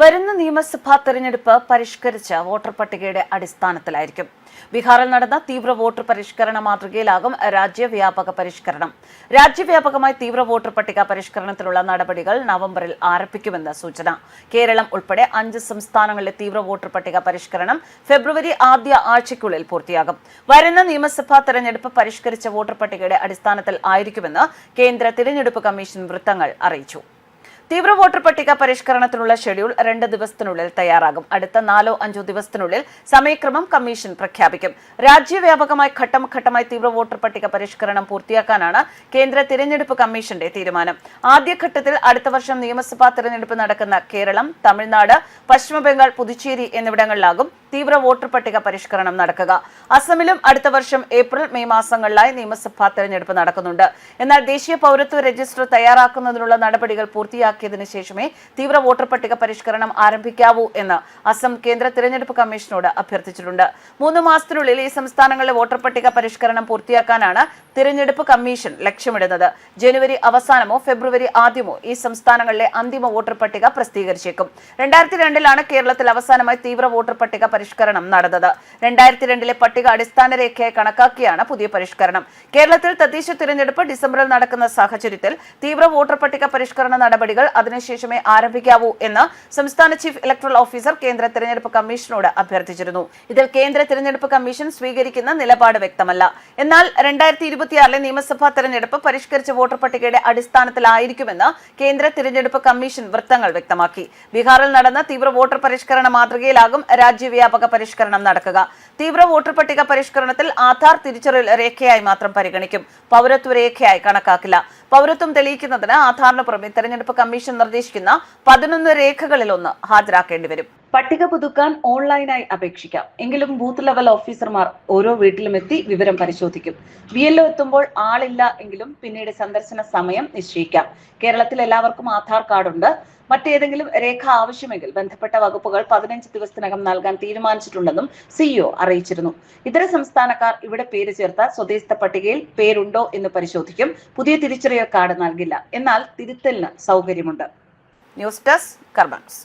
വരുന്ന നിയമസഭാ തെരഞ്ഞെടുപ്പ് പരിഷ്കരിച്ച വോട്ടർ പട്ടികയുടെ അടിസ്ഥാനത്തിലായിരിക്കും. ബീഹാറിൽ നടന്ന തീവ്ര വോട്ടർ പരിഷ്കരണ മാതൃകയിലാകും രാജ്യവ്യാപക പരിഷ്കരണം. രാജ്യവ്യാപകമായി തീവ്ര വോട്ടർ പട്ടിക പരിഷ്കരണത്തിലുള്ള നടപടികൾ നവംബറിൽ ആരംഭിക്കുമെന്ന് സൂചന. കേരളം ഉൾപ്പെടെ അഞ്ച് സംസ്ഥാനങ്ങളിലെ തീവ്ര വോട്ടർ പട്ടിക പരിഷ്കരണം ഫെബ്രുവരി ആദ്യ ആഴ്ചയ്ക്കുള്ളിൽ പൂർത്തിയാകും. വരുന്ന നിയമസഭാ തെരഞ്ഞെടുപ്പ് പരിഷ്കരിച്ച വോട്ടർ പട്ടികയുടെ അടിസ്ഥാനത്തിൽ ആയിരിക്കുമെന്ന് കേന്ദ്ര തിരഞ്ഞെടുപ്പ് കമ്മീഷൻ വൃത്തങ്ങൾ അറിയിച്ചു. തീവ്ര വോട്ടർ പട്ടിക പരിഷ്കരണത്തിനുള്ള ഷെഡ്യൂൾ രണ്ട് ദിവസത്തിനുള്ളിൽ തയ്യാറാകും. അടുത്ത നാലോ അഞ്ചോ ദിവസത്തിനുള്ളിൽ സമയക്രമം കമ്മീഷൻ പ്രഖ്യാപിക്കും. രാജ്യവ്യാപകമായി ഘട്ടം ഘട്ടമായി തീവ്ര വോട്ടർ പട്ടിക പരിഷ്കരണം പൂർത്തിയാക്കാനാണ് കേന്ദ്ര തിരഞ്ഞെടുപ്പ് കമ്മീഷന്റെ തീരുമാനം. ആദ്യഘട്ടത്തിൽ അടുത്ത വർഷം നിയമസഭാ തിരഞ്ഞെടുപ്പ് നടക്കുന്ന കേരളം തമിഴ്നാട് പശ്ചിമബംഗാൾ പുതുച്ചേരി എന്നിവിടങ്ങളിലാകും തീവ്ര വോട്ടർ പട്ടിക പരിഷ്കരണം നടക്കുക. അസമിലും അടുത്ത വർഷം ഏപ്രിൽ മെയ് മാസങ്ങളിലായി നിയമസഭാ തെരഞ്ഞെടുപ്പ് നടക്കുന്നുണ്ട്. എന്നാൽ ദേശീയ പൗരത്വ രജിസ്റ്റർ തയ്യാറാക്കുന്നതിനുള്ള നടപടികൾ പൂർത്തിയാക്കിയതിനു ശേഷമേ തീവ്ര വോട്ടർ പട്ടിക പരിഷ്കരണം ആരംഭിക്കാവൂ എന്ന് അസം കേന്ദ്ര തിരഞ്ഞെടുപ്പ് കമ്മീഷനോട് അഭ്യർത്ഥിച്ചിട്ടുണ്ട്. മൂന്ന് മാസത്തിനുള്ളിൽ ഈ സംസ്ഥാനങ്ങളിലെ വോട്ടർ പട്ടിക പരിഷ്കരണം പൂർത്തിയാക്കാനാണ് തിരഞ്ഞെടുപ്പ് കമ്മീഷൻ ലക്ഷ്യമിടുന്നത്. ജനുവരി അവസാനമോ ഫെബ്രുവരി ആദ്യമോ ഈ സംസ്ഥാനങ്ങളിലെ അന്തിമ വോട്ടർ പട്ടിക പ്രസിദ്ധീകരിച്ചേക്കും. രണ്ടായിരത്തി രണ്ടിലാണ് കേരളത്തിൽ അവസാനമായി തീവ്ര വോട്ടർ പട്ടിക പരിഷ്കരണം നടന്നത്. രണ്ടായിരത്തി രണ്ടിലെ പട്ടിക അടിസ്ഥാന രേഖയെ കണക്കാക്കിയാണ് പുതിയ പരിഷ്കരണം. കേരളത്തിൽ തദ്ദേശ തിരഞ്ഞെടുപ്പ് ഡിസംബറിൽ നടക്കുന്ന സാഹചര്യത്തിൽ തീവ്ര വോട്ടർ പട്ടിക പരിഷ്കരണ നടപടികൾ അതിനുശേഷമേ ആരംഭിക്കാവൂ എന്ന് സംസ്ഥാന ചീഫ് ഇലക്ട്രൽ ഓഫീസർ കേന്ദ്ര തെരഞ്ഞെടുപ്പ് കമ്മീഷനോട് അഭ്യർത്ഥിച്ചിരുന്നു. ഇതിൽ കേന്ദ്ര തെരഞ്ഞെടുപ്പ് കമ്മീഷൻ സ്വീകരിക്കുന്ന നിലപാട് വ്യക്തമല്ല. എന്നാൽ രണ്ടായിരത്തി ഇരുപത്തിയാറിലെ നിയമസഭാ തെരഞ്ഞെടുപ്പ് പരിഷ്കരിച്ച വോട്ടർ പട്ടികയുടെ അടിസ്ഥാനത്തിലായിരിക്കുമെന്ന് കേന്ദ്ര തിരഞ്ഞെടുപ്പ് കമ്മീഷൻ വൃത്തങ്ങൾ വ്യക്തമാക്കി. ബീഹാറിൽ നടന്ന തീവ്ര വോട്ടർ പരിഷ്കരണ മാതൃകയിലാകും രാജ്യവ്യാപക പരിഷ്കരണം നടക്കുക. തീവ്ര വോട്ടർ പട്ടിക പരിഷ്കരണത്തിൽ ആധാർ തിരിച്ചറിയൽ രേഖയായി മാത്രം പരിഗണിക്കും. പൗരത്വ രേഖയായി കണക്കാക്കില്ല. പൗരത്വം തെളിയിക്കുന്നതിന് ആധാറിന് പുറമെ തെരഞ്ഞെടുപ്പ് കമ്മീഷൻ നിർദ്ദേശിക്കുന്ന പതിനൊന്ന് രേഖകളിലൊന്ന് ഹാജരാക്കേണ്ടി വരും പട്ടിക പുതുക്കാൻ ഓൺലൈനായി അപേക്ഷിക്കാം. എങ്കിലും ബൂത്ത് ലെവൽ ഓഫീസർമാർ ഓരോ വീട്ടിലും എത്തി വിവരം പരിശോധിക്കും. വി എൽ എത്തുമ്പോൾ ആളില്ല എങ്കിലും പിന്നീട് സന്ദർശന സമയം നിശ്ചയിക്കാം. കേരളത്തിൽ എല്ലാവർക്കും ആധാർ കാർഡുണ്ട്. മറ്റേതെങ്കിലും രേഖ ആവശ്യമെങ്കിൽ ബന്ധപ്പെട്ട വകുപ്പുകൾ പതിനഞ്ച് ദിവസത്തിനകം നൽകാൻ തീരുമാനിച്ചിട്ടുണ്ടെന്നും സിഇഒ അറിയിച്ചിരുന്നു. ഇതര സംസ്ഥാനക്കാർ ഇവിടെ പേര് ചേർത്ത സ്വദേശത്ത പട്ടികയിൽ പേരുണ്ടോ എന്ന് പരിശോധിക്കും. പുതിയ തിരിച്ചറിയൽ കാർഡ് നൽകില്ല. എന്നാൽ തിരുത്തലിന് സൗകര്യമുണ്ട്. News desk കർബൻസ്